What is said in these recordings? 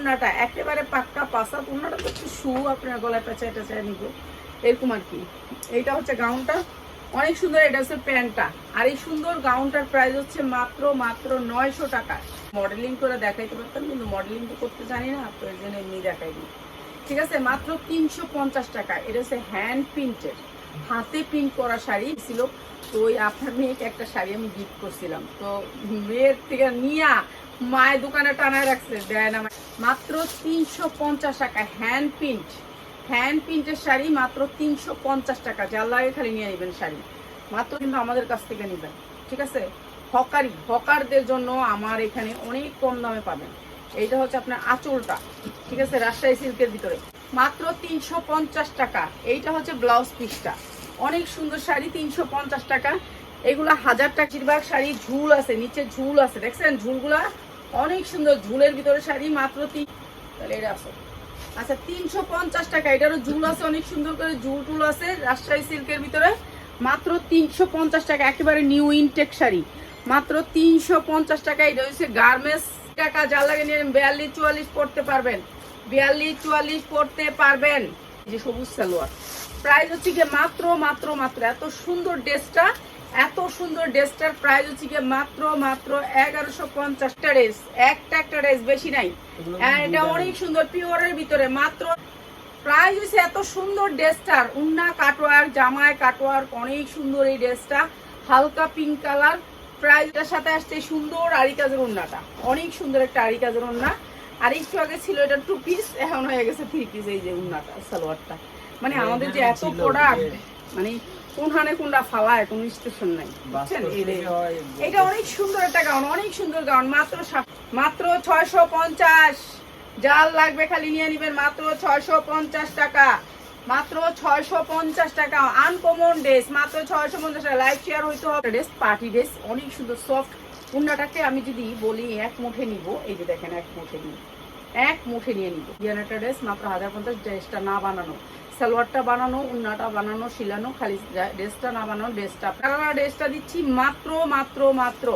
উন্নাটা, একেবারে পাক্কা পাসা উন্নাটা তো একটু শু আপনার গলায় পেঁচায় টেঁচায় নিব। এরকম আর কি। এইটা হচ্ছে গাউনটা অনেক সুন্দর এটা হচ্ছে প্যান্টটা। আর এই সুন্দর গাউনটার প্রাইস হচ্ছে মাত্র মাত্র নয়শো টাকা। মডেলিং করে দেখাইতে পারতাম, কিন্তু মডেলিং তো করতে জানি না, তো এই জন্য এমনি দেখাই দিই ঠিক আছে, মাত্র তিনশো পঞ্চাশ টাকা। এটা হচ্ছে হ্যান্ড প্রিন্টের হাতে প্রিন্ট করা শাড়ি ছিল। তো ওই আপনার মেয়েকে একটা শাড়ি আমি গিফট করছিলাম। তো মেয়ের থেকে নিয়া মায়ের দোকানে টানায় রাখছে, দেয় না মাত্র তিনশো পঞ্চাশ টাকা হ্যান্ড প্রিন্ট হ্যান্ড প্রিন্টের শাড়ি মাত্র তিনশো পঞ্চাশ টাকা। যার খালি নিয়ে নেবেন শাড়ি। মাত্র কিন্তু আমাদের কাছ থেকে নেবেন। ঠিক আছে? হকারি, হকারদের জন্য আমার এখানে অনেক কম দামে পাবেন। এইটা হচ্ছে আপনার আঁচলটা। ঠিক আছে? রাজশাহী সিল্কের ভিতরে। মাত্র তিনশো পঞ্চাশ টাকা। এইটা হচ্ছে ব্লাউজ পিসটা। অনেক সুন্দর শাড়ি, তিনশো পঞ্চাশ টাকা। এগুলো হাজার টাকা। বেশিরভাগ শাড়ি ঝুল আছে, নিচে ঝুল আছে। দেখছেন? ঝুলগুলা অনেক সুন্দর ঝুলের ভিতরে শাড়ি, মাত্র তিন তাহলে এটা আছে। আচ্ছা তিনশো পঞ্চাশ টাকা, এটারও ঝুল আছে, অনেক সুন্দর করে ঝুল টুল আছে রাজশাহী সিল্কের ভিতরে। মাত্র তিনশো পঞ্চাশ টাকা, একেবারে নিউ ইনটেক শাড়ি। মাত্র তিনশো পঞ্চাশ টাকা, এটা হচ্ছে গার্মেন্টস টাকা যা লাগে নিয়ে বিয়াল্লিশ চুয়াল্লিশ পড়তে পারবেন। বিয়াল্লিশ চুয়াল্লিশ পড়তে পারবেন। যে সবুজ সালোয়ার। প্রাইস হচ্ছে গিয়ে মাত্র মাত্র মাত্র। এত সুন্দর ড্রেসটা এত সুন্দর ড্রেসটার প্রাইস হচ্ছে গিয়ে মাত্র মাত্র এগারোশো পঞ্চাশটা ড্রেস একটা একটা ড্রেস বেশি নাই। আর এটা অনেক সুন্দর পিওরের ভিতরে। মাত্র প্রাইস হচ্ছে এত সুন্দর ড্রেসটার। উন্না কাটোয়ার জামায় কাটোয়ার অনেক সুন্দর এই ড্রেসটা। হালকা পিঙ্ক কালার প্রাইসটার সাথে আসছে সুন্দর আরি কাজের উন্নাটা। অনেক সুন্দর একটা আরি কাজের উন্না। আর একটু আগে ছিল এটা টু পিস এখন হয়ে গেছে থ্রি পিস এই যে উন্নাটা সালোয়ারটা। মানে আমাদের যে এত প্রোডাক্ট মানে কোনখানে কোনটা ফালায় কোনো স্টেশন নাই। এটা অনেক সুন্দর একটা গাউন অনেক সুন্দর গাউন মাত্র মাত্র ছয়শো পঞ্চাশ। জাল লাগবে খালি নিয়ে নিবেন মাত্র ছয়শো পঞ্চাশ টাকা। মাত্র ছয়শো পঞ্চাশ টাকা আনকমন ড্রেস মাত্র ছয়শো পঞ্চাশ টাকা। লাইফ শেয়ার হইতে হবে। ড্রেস পার্টি ড্রেস অনেক সুন্দর সফট উন্নাটাকে আমি যদি বলি এক মুঠে নিব। এই যে দেখেন এক মুঠে নিব। এক মুঠে নিয়ে নিব। ইয়ানাটা ড্রেস মাত্র হাজার পঞ্চাশ ড্রেসটা না বানানো। সালোয়ারটা বানানো, উন্নাটা বানানো, শিলানো, খালি ড্রেসটা না বানানো ড্রেসটা আপনারা ড্রেসটা দিচ্ছি মাত্র মাত্র মাত্র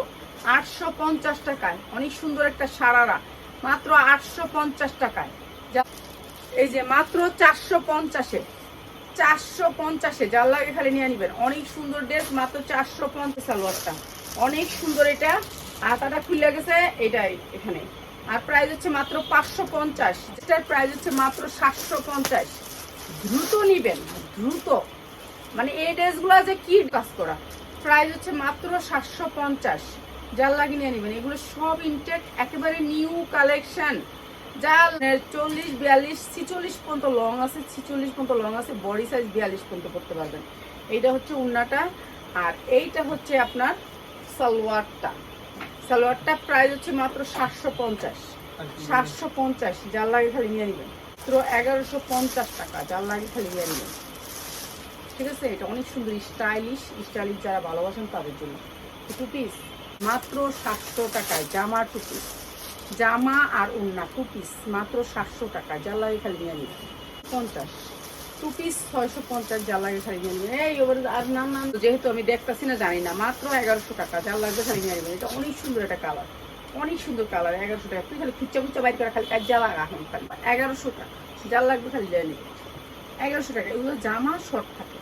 আটশো পঞ্চাশ টাকায়। অনেক সুন্দর একটা সারারা। মাত্র আটশো পঞ্চাশ টাকায়। এই যে মাত্র চারশো পঞ্চাশে। চারশো পঞ্চাশে। যার লাগে খালি নিয়ে নিবেন। অনেক সুন্দর ড্রেস মাত্র চারশো পঞ্চাশ সালোয়ারটা। অনেক সুন্দর এটা। আতাটা খুলে গেছে এটাই এখানে। আর প্রাইস হচ্ছে মাত্র পাঁচশো পঞ্চাশ। এটার প্রাইস হচ্ছে মাত্র সাতশো পঞ্চাশ। দ্রুত নিবেন, দ্রুত। মানে এই ড্রেসগুলো যে কি কাজ করা? প্রাইস হচ্ছে মাত্র সাতশো পঞ্চাশ। যার লাগিয়ে নিয়ে নেবেন। এগুলো সব ইনটেক একেবারে নিউ কালেকশন যা চল্লিশ, বিয়াল্লিশ, ছিচল্লিশ পর্যন্ত লং আছে, ছিচল্লিশ পর্যন্ত লং আছে বডি সাইজ বিয়াল্লিশ পর্যন্ত করতে পারবেন। এইটা হচ্ছে উন্নাটা। আর এইটা হচ্ছে আপনার সালোয়ারটা। সালোয়ারটা প্রাইস হচ্ছে মাত্র সাতশো পঞ্চাশ। সাতশো পঞ্চাশ, যার লাগে খালি নিয়ে নেবেন। মাত্র এগারোশো পঞ্চাশ টাকা, যার লাগে খালি নিয়ে নেবেন। ঠিক আছে? এটা অনেক সুন্দর, স্টাইলিশ স্টাইলিশ যারা ভালোবাসেন তাদের জন্য। টু পিস, মাত্র সাতশো টাকায় জামা টু পিস। জামা আর উন্না টু পিস, মাত্র সাতশো টাকা যার লাগে খালি নিয়ে নেবেন। পঞ্চাশ। টু পিস ছয়শো পঞ্চাশ যার লাগে খালি নিয়ে নেবেন এই এবার আর নাম নাম যেহেতু আমি দেখতাছি না, জানি না। মাত্র এগারোশো টাকা যার লাগবে খালি নিয়ে নেবেন এটা অনেক সুন্দর একটা কালার অনেক সুন্দর কালার এগারোশো টাকা। তুই খালি খুচ্চা খুচ্চা বাইর করে খালি কাজ জ্বালা এখন খালি। এগারোশো টাকা। যার লাগবে খালি নিয়ে নেবেন এগারোশো টাকা। এগুলো জামা শর্ট থাকে।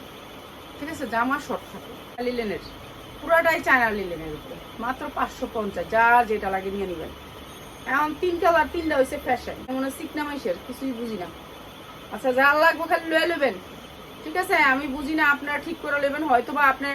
ঠিক আছে? জামা শর্ট থাকে। লিলেনের পুরাটাই চায়না লিলেনের উপরে। মাত্র পাঁচশো পঞ্চাশ। যা যেটা লাগে নিয়ে নেবেন। এখন তিন কালার তিনটা হয়েছে ফ্যাশন মনে হয় সিকনা মাইসের কিছুই বুঝি না। আচ্ছা যা লাগবো খালি লয়ে নেবেন ঠিক আছে? আমি বুঝি না আপনারা ঠিক করে নেবেন হয়তো বা আপনার